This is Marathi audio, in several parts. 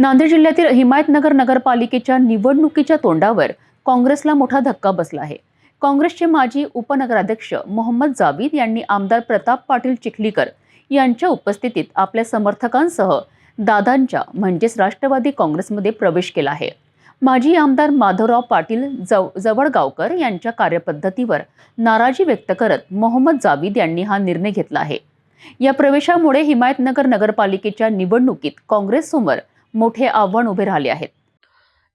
नांदेड जिल्ह्यातील हिमायतनगर नगरपालिकेच्या निवडणुकीच्या तोंडावर काँग्रेसला मोठा धक्का बसला आहे. काँग्रेसचे माजी उपनगराध्यक्ष मोहम्मद जावीद यांनी आमदार प्रताप पाटील चिखलीकर यांच्या उपस्थितीत आपल्या समर्थकांसह दादांच्या म्हणजेच राष्ट्रवादी काँग्रेसमध्ये प्रवेश केला आहे. माजी आमदार माधवराव पाटील जव जवळगावकर यांच्या कार्यपद्धतीवर नाराजी व्यक्त करत मोहम्मद जावीद यांनी हा निर्णय घेतला आहे. या प्रवेशामुळे हिमायतनगर नगरपालिकेच्या निवडणुकीत काँग्रेससमोर मोठे आव्हान उभे राहिले आहेत.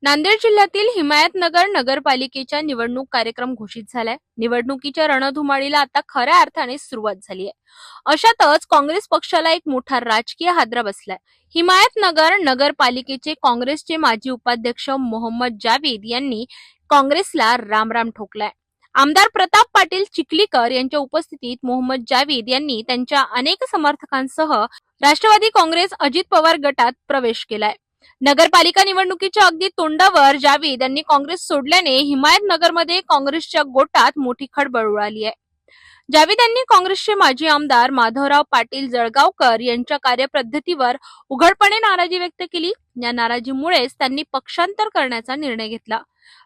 नांदेड जिल्ह्यातील हिमायतनगर नगरपालिकेच्या निवडणूक कार्यक्रम घोषित झालाय. निवडणुकीच्या रणधुमाळीला आता खऱ्या अर्थाने सुरुवात झाली आहे अशातच काँग्रेस पक्षाला एक मोठा राजकीय हादरा बसलाय. हिमायतनगर नगरपालिकेचे काँग्रेसचे माजी उपाध्यक्ष मोहम्मद जावेद यांनी काँग्रेसला रामराम ठोकलाय. आमदार प्रताप पाटील चिखलीकर यांच्या उपस्थितीत मोहम्मद जावेद यांनी त्यांच्या अनेक समर्थकांसह राष्ट्रवादी काँग्रेस अजित पवार गटात प्रवेश केलाय. नगरपालिका निवडणुकीच्या अगदी तोंडावर जावेद यांनी काँग्रेस सोडल्याने हिमायतनगरमध्ये काँग्रेसच्या गोटात मोठी खळबळ उडाली आहे. जावेद यांनी काँग्रेसचे माजी आमदार माधवराव पाटील जळगावकर यांच्या कार्यपद्धतीवर उघडपणे नाराजी व्यक्त केली. या नाराजीमुळेच त्यांनी पक्षांतर करण्याचा निर्णय घेतला.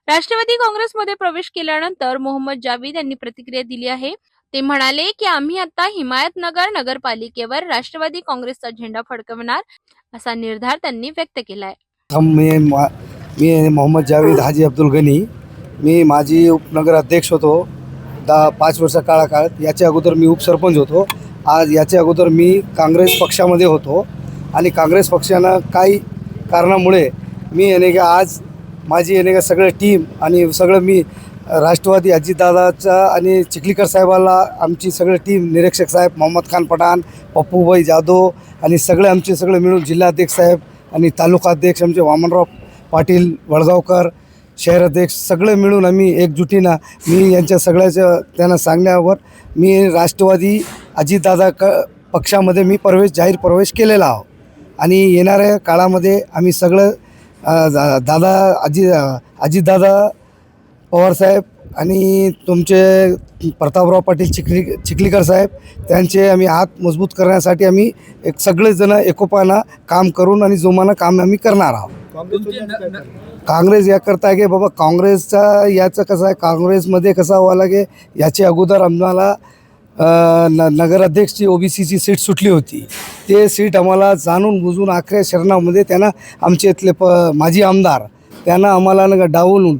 राष्ट्रवादी काँग्रेसमध्ये प्रवेश केल्यानंतर मोहम्मद जावेद यांनी प्रतिक्रिया दिली आहे. ते म्हणाले की आम्ही आता हिमायतनगर नगरपालिकेवर राष्ट्रवादी काँग्रेसचा झेंडा फडकवणार असा निर्धार त्यांनी व्यक्त केलाय. मी मी मोहम्मद जावेद हाजी अब्दुल गनी. मी माजी उपनगर अध्यक्ष होतो. दहा पाच वर्ष काळाकाळात याच्या अगोदर मी उपसरपंच होतो. आज याच्या अगोदर मी काँग्रेस पक्षामध्ये होतो. आणि काँग्रेस पक्षानं काही कारणामुळे मी याने का आज माझी याने का सगळं टीम आणि सगळं मी राष्ट्रवादी अजितदादाचा आणि चिखलीकर साहेबाला आमची सगळं टीम निरीक्षक साहेब मोहम्मद खान पठाण पप्पूभाई जाधव आणि सगळे आमचे सगळे मिळून जिल्हाध्यक्ष साहेब आणि तालुकाध्यक्ष आमचे वामनराव पाटील वडगावकर शहराध्यक्ष सगळे मिळून आम्ही एकजुटीनं मी यांच्या सगळ्याच्या त्यांना सांगण्यावर मी राष्ट्रवादी अजितदादा क पक्षामध्ये मी प्रवेश जाहीर प्रवेश केलेला आहो. आणि येणाऱ्या काळामध्ये आम्ही सगळं दादा आजी आजी दादा पवारसाहेब आणि तुमचे प्रतापराव पाटील चिखली चिखलीकर साहेब त्यांचे आम्ही हात मजबूत करण्यासाठी आम्ही एक सगळेजण एकोपानं काम करून आणि जोमानं काम आम्ही करणार आहोत. काँग्रेस याकरता आहे की बाबा काँग्रेसचा याचं कसं आहे काँग्रेसमध्ये कसं व्हावं लागे याचे अगोदर आम्हाला न नगराध्यक्षची ओ बी सीची सीट सुटली होती. ते सीट आम्हाला जाणून बुजून आखऱ्या शरणामध्ये त्यांना आमचे इथले प माजी आमदार त्यांना आम्हाला न डावलून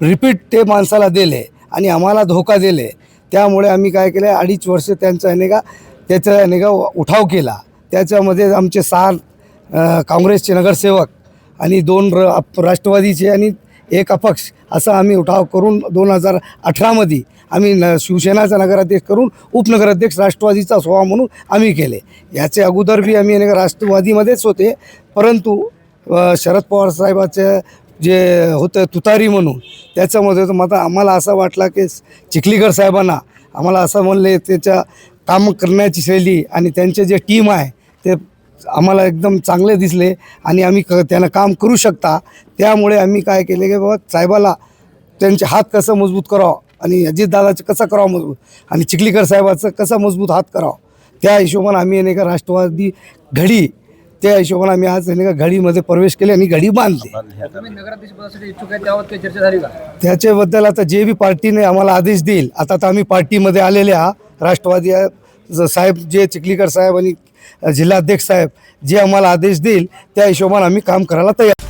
रिपीट ते माणसाला दिले आणि आम्हाला धोका दिले. त्यामुळे आम्ही काय केलं अडीच वर्ष त्यांचा नाही का त्याचा नाही का उठाव केला. त्याच्यामध्ये आमचे सहा काँग्रेसचे नगरसेवक आणि दोन र अप- राष्ट्रवादीचे आणि एक अपक्ष असा आम्ही उठाव करून दोन हजार अठरामध्ये आम्ही न शिवसेनाचा नगराध्यक्ष करून उपनगराध्यक्ष राष्ट्रवादीचा सोहा म्हणून आम्ही केले. याचे अगोदर बी आम्ही नाही राष्ट्रवादीमध्येच होते. परंतु शरद पवार साहेबाचं जे होतं तुतारी म्हणून त्याच्यामध्ये मग आम्हाला असं वाटला की चिखलीकर साहेबांना आम्हाला असं म्हणले त्याच्या काम करण्याची शैली आणि त्यांचे जे टीम आहे ते आम्हाला एकदम चांगले दिसले आणि आम्ही क त्यांना काम करू शकता. त्यामुळे आम्ही काय केले की बाबा साहेबाला त्यांचे हात कसं मजबूत करावं आणि अजितदादाचं कसं करावं मजबूत? आणि चिखलीकर साहेबाचं कसं मजबूत हात करावं? त्या हिशोबानं आम्ही नाही का राष्ट्रवादी घडी त्या हिशोबानं आम्ही आज नाही का घडीमध्ये प्रवेश केले आणि घडी बांधली. त्याच्याबद्दल आता जे बी पार्टीने आम्हाला आदेश देईल आता तर आम्ही पार्टीमध्ये आलेले आहा राष्ट्रवादी साहेब जे चिखलीकर साहेब आणि जिल्हाध्यक्ष साहेब जे आम्हाला आदेश देईल त्या हिशोबाने आम्ही काम करायला तयार